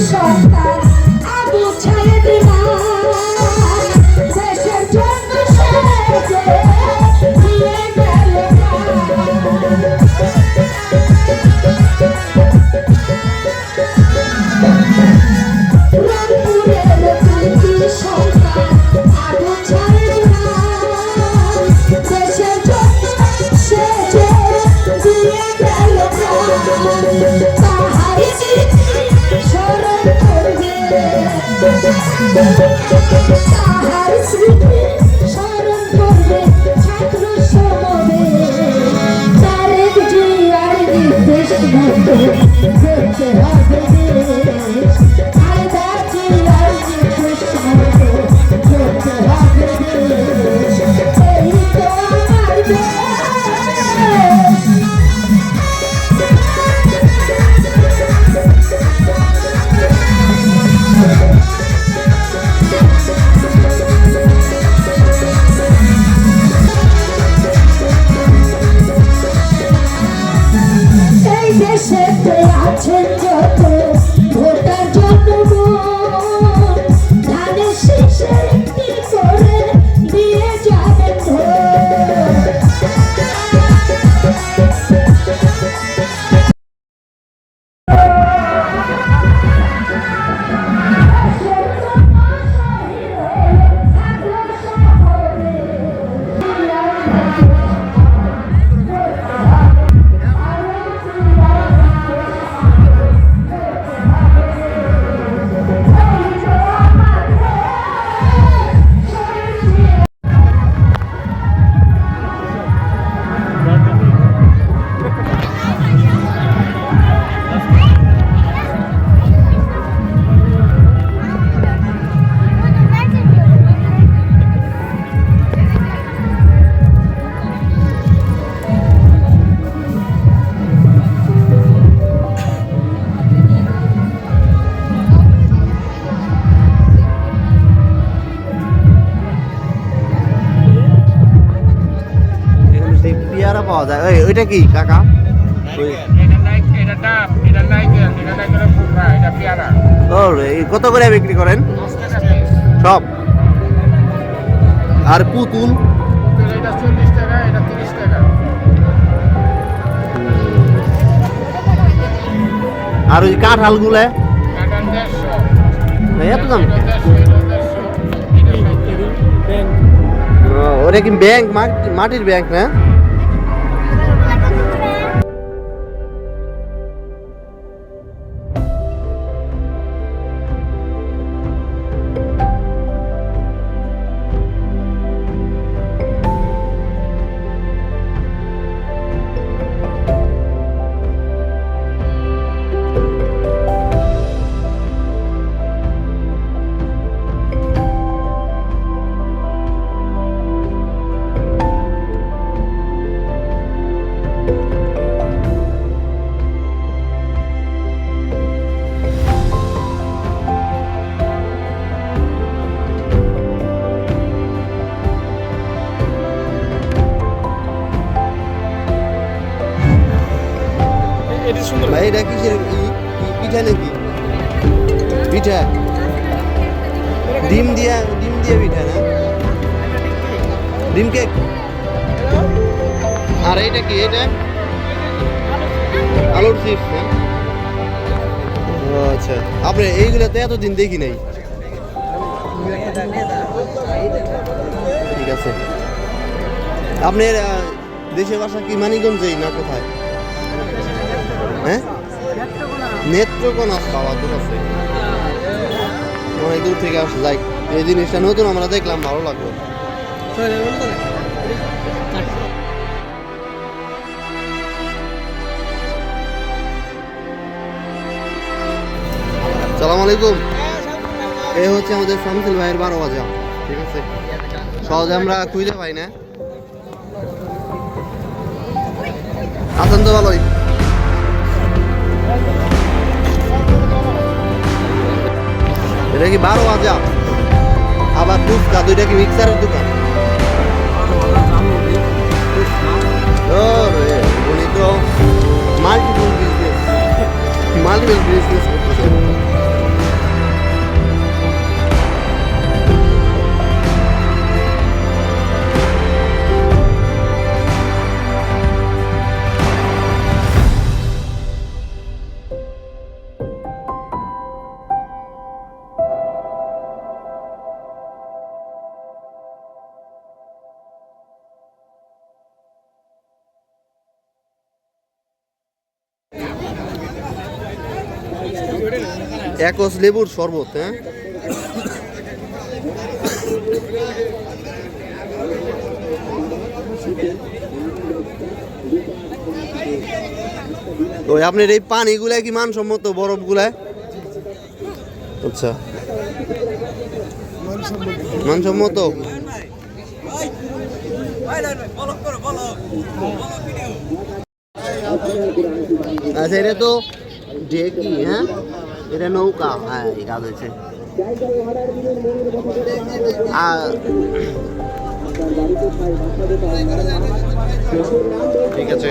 সন্তান আবু ছায়েদ মার দেশের জন্য দিয়ে গেল। রংপুরের কৃতি সন্তান আবু ছায়েদ মার দেশের জন্য সে দিয়ে গেল পাওয়া যায়। ওই ওইটা কি কাকা? কত করে বিক্রি করেন। সব। আর পুতুল। আর ওই কাঁঠালগুলা এত দাম? ওটা কি ব্যাংক? মাটির ব্যাংক না? পিঠা। ডিম দিয়া ডিম দিয়া পিঠা না? ডিম কেক? আর এটা কি এটা আলুর চিপস না? আচ্ছা। আপনি এইগুলোতে এতদিন দেখি নাই। ঠিক আছে। আপনার দেশের বাসা কি মানিকগঞ্জেই না কোথায়? হ্যাঁ? নেত্রকোনা। বাবা দূর আছে। অনেক দূর থেকে আসে, যাই এই জিনিসটা নতুন আমরা দেখলাম, ভালো লাগল। সালাম আলাইকুম এই হচ্ছে আমাদের শামসুল ভাইয়ের বারো বাজা। ঠিক আছে? সহজে আমরা খুঁজে পাই না। আছেন তো ভালোই। বাজা আবার ফুচকা দুইটা কি মিক্সারের দোকান? উনি তো মাল্টিপল বিজনেস মাল্টিপল বিজনেস একস লেবুর শরবত হ্যাঁ? ওই আপনার এই পানিগুলা কি মানসম্মত বরফগুলায় আচ্ছা। মানসম্মত? আচ্ছা এটা তো ডেকি হ্যাঁ? এটা নৌকা হ্যাঁ এটা রয়েছে ঠিক আছে।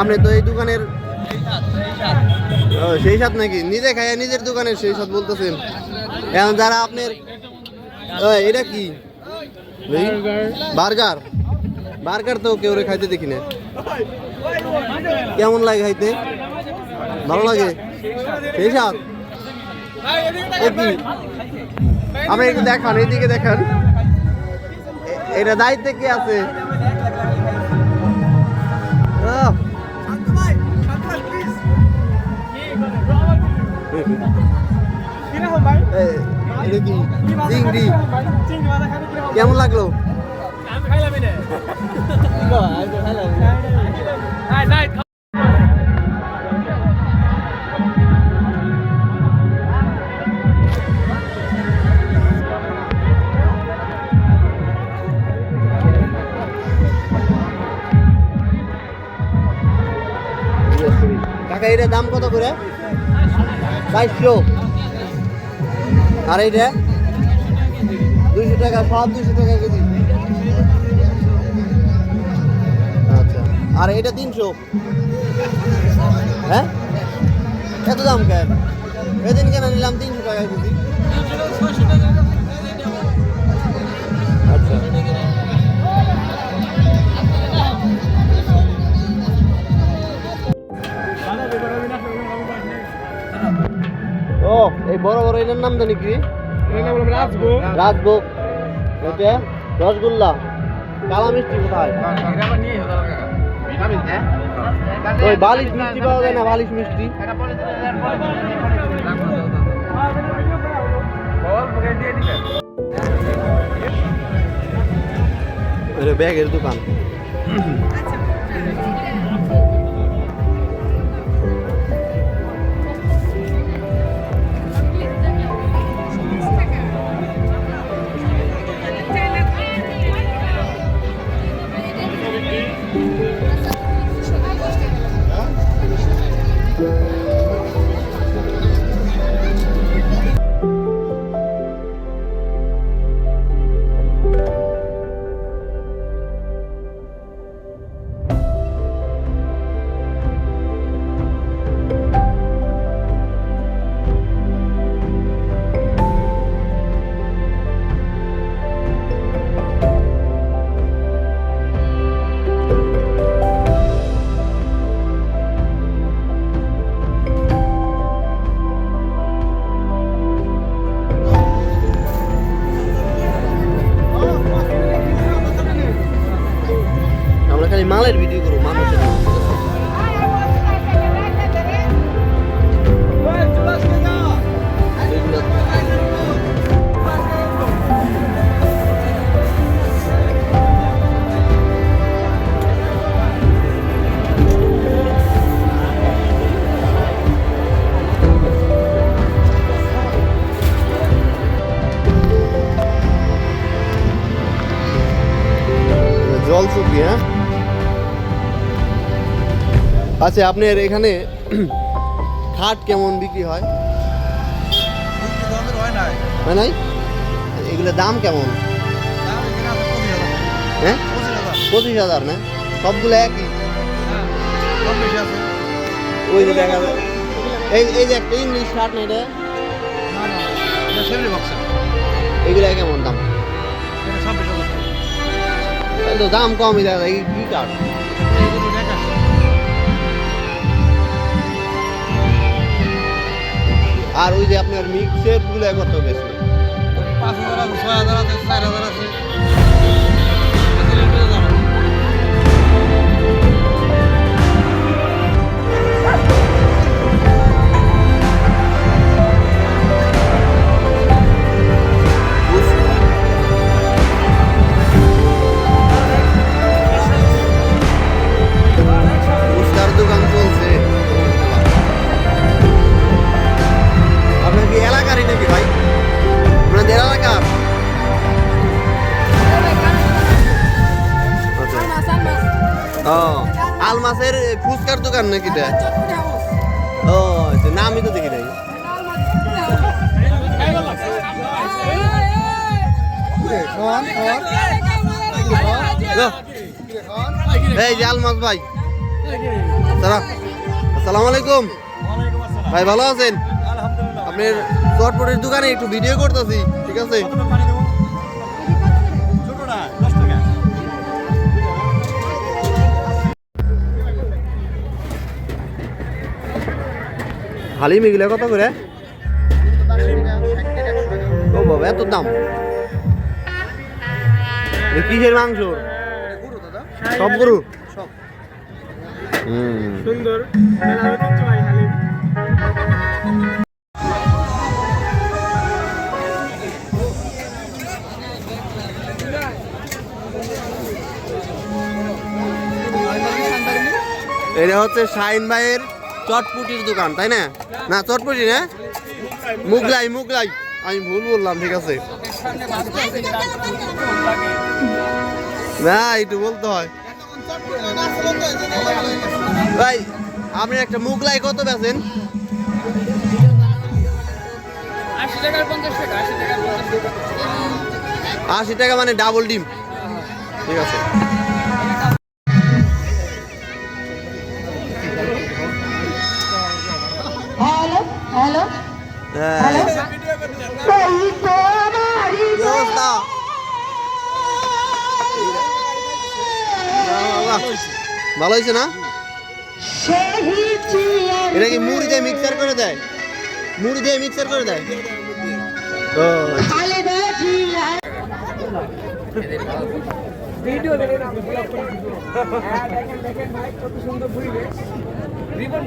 আপনি তো এই দোকানের সেই সাথ নাকি? নিজে খাইয়া নিজের দোকানের সেই সাথ বলতেছেন। এখন যারা আপনার এটা কি? বার্গার। বার্গার তো কেউ খাইতে দেখি না। কেমন লাগে খাইতে? ভালো লাগে? সেই এ আপনি দেখান, এইদিকে দেখান। এটা দায়িত্বে কে আছে? চিংড়ি। কেমন লাগল? কাকা এটার দাম কত করে? বাইশশো আর এইটা? দুইশো টাকা, সব দুইশো টাকা কেজি। আচ্ছা। আর এটা তিনশো। হ্যাঁ? এত দাম কেন? এদিন কেন নিলাম তিনশো টাকা কেজি? ও এই বড় বড় এটার নাম জানি কি? রাজগো রাজভোগ। এটা রসগোল্লা। কালা মিষ্টি কোথায়? ওই বালিশ মিষ্টি পাওয়া যায় না বালিশ মিষ্টি। এটা ব্যাগের দোকান। আচ্ছা আপনার এখানে খাট কেমন বিক্রি হয়? হয় নাই। এগুলো দাম কেমন? হ্যাঁ? পঁচিশ হাজার। না? সবগুলো একই? ওই যে দেখা যায়। এই এই যে একটা ইংলিশ শার্ট না এটা? এগুলো কেমন দাম? দাম কমই দেখা যায়। এই কি কাঠ আর ওই যে আপনার মিক্সেরগুলো কত বেশি পাঁচ হাজার আছে, ছয় হাজার আছে, চার হাজার আছে। দোকান নাকি এটা? ও আচ্ছা নামই তো দেখি নাই। লো, এই যে আলমাস ভাই। সালাম আসসালামু আলাইকুম। ভাই ভালো আছেন? আপনার চটপটের দোকানে একটু ভিডিও করতেছি ঠিক আছে? হালিম এগুলো কত করে? ও বাবা এত দাম। কিসের মাংস? সব গরু? সুন্দর। এটা হচ্ছে শাহিন ভাইয়ের চটপুটির দোকান তাই না? না চটপুটি না মুগলাই মুগলাই। আমি ভুল বললাম ঠিক আছে। না একটু বলতে হয়। ভাই আপনি একটা মুগলাই কত বেছেন আশি টাকা মানে ডাবল ডিম। ঠিক আছে। ভালো হয়েছে না? এটা কি মুড়ি দিয়ে মিক্সার করে দেয়? মুড়ি দিয়ে মিক্সার করে দেয়? ও। ভিডিও দেখেন হ্যাঁ দেখেন দেখেন ভাই কত সুন্দর পরিবেশ রিবন